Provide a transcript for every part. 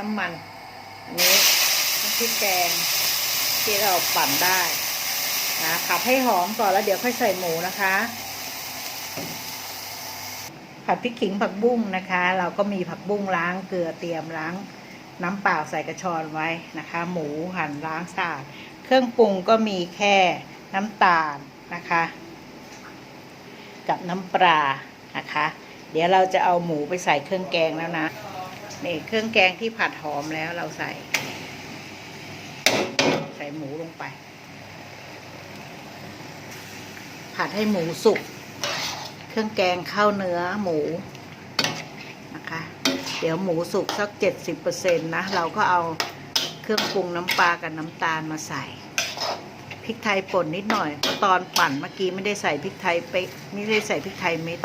น้ำมัน อันนี้น้ำพริกแกงที่เราปั่นได้นะผัดให้หอมก่อนแล้วเดี๋ยวค่อยใส่หมูนะคะ ผัดพริกขิงผักบุ้งนะคะ เราก็มีผักบุ้งล้างเกลือเตรียมล้าง น้ำเปล่าใส่กระชอนไว้นะคะ หมูหั่นล้างสะอาดเครื่องปรุงก็มีแค่น้ำตาลนะคะ กับน้ำปลานะคะ เดี๋ยวเราจะเอาหมูไปใส่เครื่องแกงแล้วนะ นี่เครื่องแกงที่ผัดหอมแล้วเราใส่ ใส่หมูลงไป ผัดให้หมูสุก เครื่องแกงเข้าเนื้อหมูนะคะ เดี๋ยวหมูสุกสักเจ็ดสิบเปอร์เซ็นต์นะ เราก็เอาเครื่องปรุงน้ำปลากับน้ำตาลมาใส่ พริกไทยป่นนิดหน่อย ตอนปั่นเมื่อกี้ไม่ได้ใส่พริกไทยเป๊กไม่ได้ใส่พริกไทยเม็ด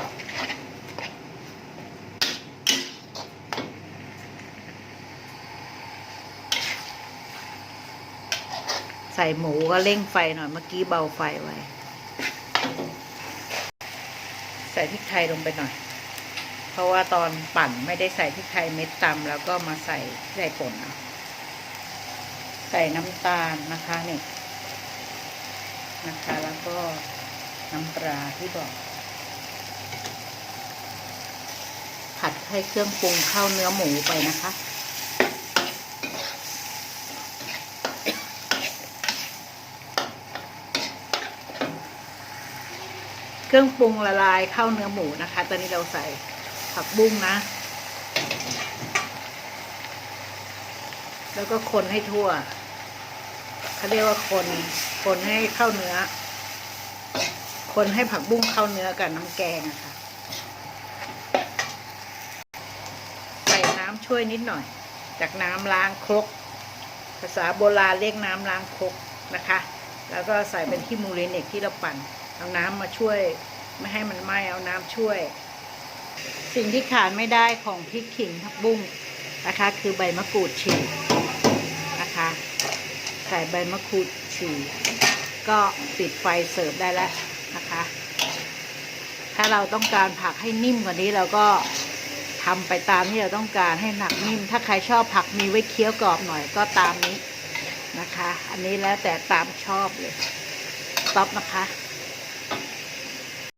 ใส่หมูก็เร่งไฟหน่อยเมื่อกี้เบาไฟไว้ ใส่พริกไทยลงไปหน่อย เพราะว่าตอนปั่นไม่ได้ใส่พริกไทยเม็ดตำแล้วก็มาใส่ใส่ป่นเอาใส่น้ำตาลนะคะนี่นะคะ แล้วก็น้ำปลาที่บอก ผัดให้เครื่องปรุงเข้าเนื้อหมูไปนะคะ เครื่องปรุงละลายเข้าเนื้อหมูนะคะ ตอนนี้เราใส่ผักบุ้งนะ แล้วก็คนให้ทั่วเขาเรียกว่าคน คนให้เข้าเนื้อ คนให้ผักบุ้งเข้าเนื้อกับน้ำแกงอะค่ะ ใส่น้ำช่วยนิดหน่อย จากน้ำล้างครก ภาษาโบราณเรียกน้ำล้างครกนะคะ แล้วก็ใส่เป็นที่มูลิเนกที่เราปั่น เอาน้ำมาช่วย ไม่ให้มันไหม้เอาน้ำช่วย สิ่งที่ขาดไม่ได้ของพริกขิงผักบุ้งนะคะ คือใบมะกรูดฉีกนะคะ ใส่ใบมะกรูดฉีกก็ปิดไฟเสิร์ฟได้แล้วนะคะ ถ้าเราต้องการผักให้นิ่มกว่านี้เราก็ทำไปตามที่เราต้องการให้หนักนิ่ม ถ้าใครชอบผักมีไว้เคี้ยวกรอบหน่อยก็ตามนี้นะคะ อันนี้แล้วแต่ตามชอบเลย สต็อปนะคะ